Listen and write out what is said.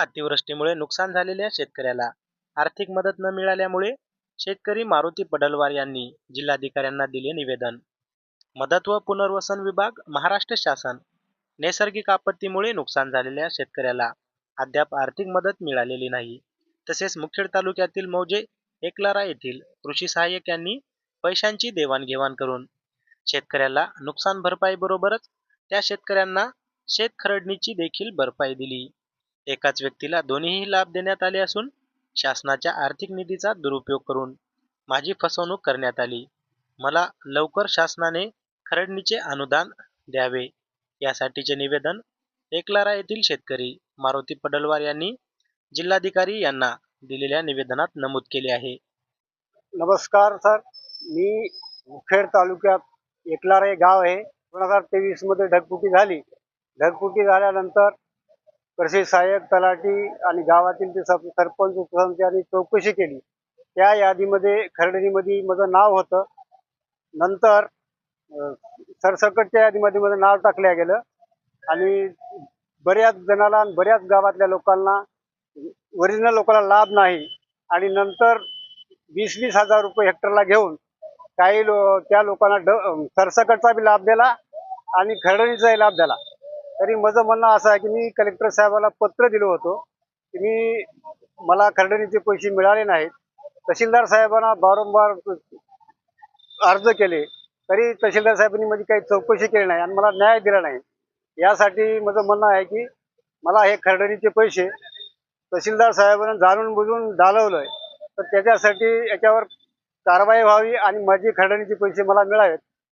अतिवृष्टीमुळे नुकसान झालेल्या शेतकऱ्याला आर्थिक मदत न मिळाल्यामुळे शेतकरी मारुती पडलवार यांनी जिल्हाधिकाऱ्यांना दिले निवेदन. मदत व पुनर्वसन विभाग महाराष्ट्र शासन नैसर्गिक आपत्तीमुळे नुकसान झालेल्या शेतकऱ्याला अद्याप आर्थिक मदत मिळालेली नाही. तसेच मुखेड तालुक्यातील मौजे एकलारा येथील कृषी सहाय्यक यांनी पैशांची देवाणघेवाण करून शेतकऱ्याला नुकसान भरपाई बरोबरच त्या शेतकऱ्यांना शेत खरडणीची देखील भरपाई दिली. एकाच व्यक्तीला दोन्हीही लाभ देण्यात आले असून शासनाच्या आर्थिक निधीचा दुरुपयोग करून माझी फसवणूक करण्यात आली. मला लवकर शासनाने खरडणीचे अनुदान द्यावे यासाठीचे निवेदन एकलारा येथील शेतकरी मारुती पडलवार यांनी जिल्हाधिकारी यांना दिलेल्या निवेदनात नमूद केले आहे. नमस्कार सर. मी मुखेड तालुक्यात एकलारा हे गाव आहे. दोन हजार तेवीसमध्ये ढगफुटी झाली. ढगफुटी झाल्यानंतर कृषी सहाय्यक तलाठी आणि गावातील ते सर- सरपंच उपसरपंच चौकशी केली. त्या यादीमध्ये खरडणीमध्ये माझं नाव होतं. नंतर सरसकटच्या यादीमध्ये माझं नाव टाकलं गेलं. आणि बऱ्याच जणाला आणि बऱ्याच गावातल्या लोकांना ओरिजिनल लोकांना लाभ नाही. आणि नंतर वीस वीस हजार रुपये हेक्टरला घेऊन काही लो त्या लोकांना ड सरसकटचा बी लाभ दिला आणि खरडणीचाही लाभ दिला. तरी माझं म्हणणं असं आहे की मी कलेक्टर साहेबाला पत्र दिलं होतं की मी मला खरडणीचे पैसे मिळाले नाहीत. तहसीलदार साहेबांना वारंवार अर्ज केले तरी तहसीलदार साहेबांनी माझी काही चौकशी केली नाही आणि मला न्याय दिला नाही. यासाठी माझं म्हणणं आहे की मला हे खरडणीचे पैसे तहसीलदार साहेबांना जाणून बुजून डालवलं तर त्याच्यासाठी याच्यावर कारवाई व्हावी आणि माझी खरडणीचे पैसे मला मिळावेत.